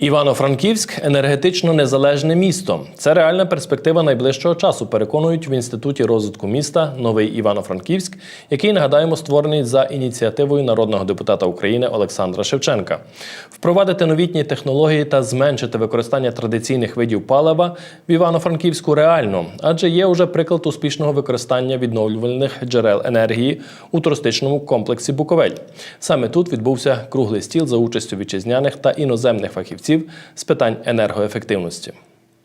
Івано-Франківськ енергетично незалежне місто. Це реальна перспектива найближчого часу. Переконують в інституті розвитку міста Новий Івано-Франківськ, який нагадаємо створений за ініціативою народного депутата України Олександра Шевченка. Впровадити новітні технології та зменшити використання традиційних видів палива в Івано-Франківську реально, адже є уже приклад успішного використання відновлювальних джерел енергії у туристичному комплексі Буковель. Саме тут відбувся круглий стіл за участю вітчизняних та іноземних фахівців з питань енергоефективності.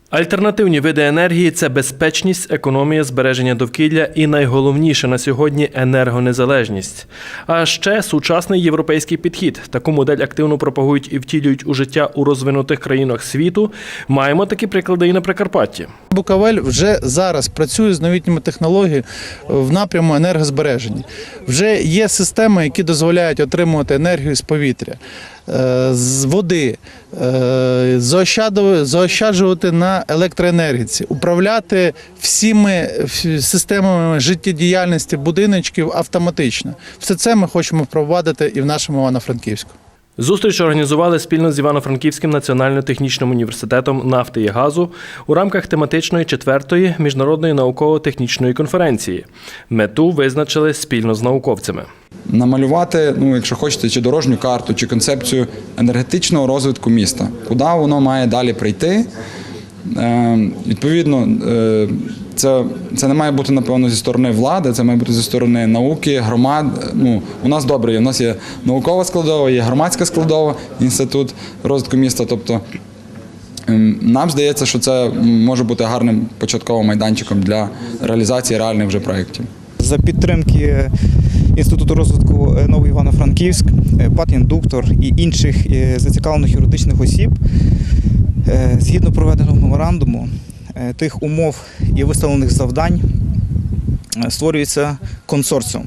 Альтернативні види енергії це безпечність, економія, збереження довкілля і найголовніше на сьогодні енергонезалежність. А ще сучасний європейський підхід. Таку модель активно пропагують і втілюють у життя у розвинутих країнах світу. Маємо такі приклади і на Прикарпатті. Буковель вже зараз працює з новітніми технологіями в напряму енергозбереження. Вже є системи, які дозволяють отримувати енергію з повітря, е, з води, е, заощаджувати на електроенергіці, управляти всіми системами життєдіяльності будиночків автоматично. Все це ми хочемо впровадити і в нашому Івано-Франківську. Зустріч організували спільно з Івано-Франківським національно-технічним університетом нафти і газу у рамках тематичної четвертої міжнародної науково-технічної конференції. Мету визначили спільно з науковцями. намалювати, ну якщо хочете, чи дорожню карту, чи концепцію енергетичного розвитку міста, куди воно має далі прийти. Е, відповідно, е, це, це не має бути напевно зі сторони влади, це має бути зі сторони науки, громад. Ну, у нас добре, у нас є наукова складова, є громадська складова, інститут розвитку міста. Тобто ем, нам здається, що це може бути гарним початковим майданчиком для реалізації реальних вже проєктів. за підтримки Інституту розвитку е, Новий Івано-Франківськ, е, ПАТ «Індуктор» і інших зацікавлених юридичних осіб, згідно проведеного меморандуму, е, тих умов і виставлених завдань е, створюється консорціум.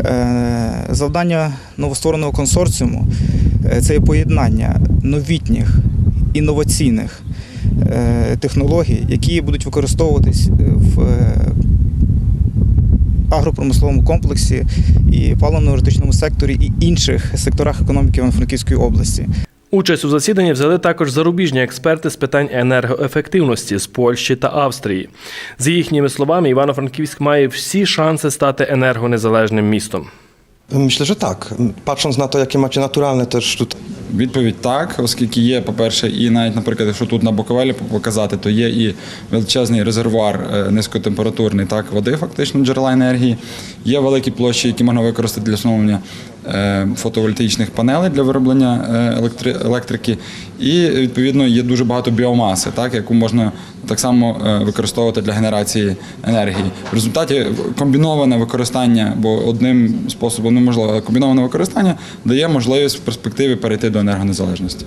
Е, Завдання новоствореного консорціуму е, це поєднання новітніх інноваційних е, технологій, які будуть використовуватись в е, агропромисловому комплексі і паливно-енергетичному секторі і інших секторах економіки Івано-Франківської області. Участь у засіданні взяли також зарубіжні експерти з питань енергоефективності з Польщі та Австрії. За їхніми словами, Івано-Франківськ має всі шанси стати енергонезалежним містом. Myślę, że tak. Patrząc na to, jakie macie naturalne też tutaj Відповідь так, оскільки є, по-перше, і навіть, наприклад, якщо тут на Буковелі показати, то є і величезний резервуар е, низькотемпературний так, води, фактично джерела енергії. Є великі площі, які можна використати для встановлення е, фотовольтаїчних панелей для вироблення е, електрики. І відповідно є дуже багато біомаси, так, яку можна так само використовувати для генерації енергії. В результаті комбіноване використання, бо одним способом неможливо, але комбіноване використання дає можливість в перспективі перейти до енергонезалежності.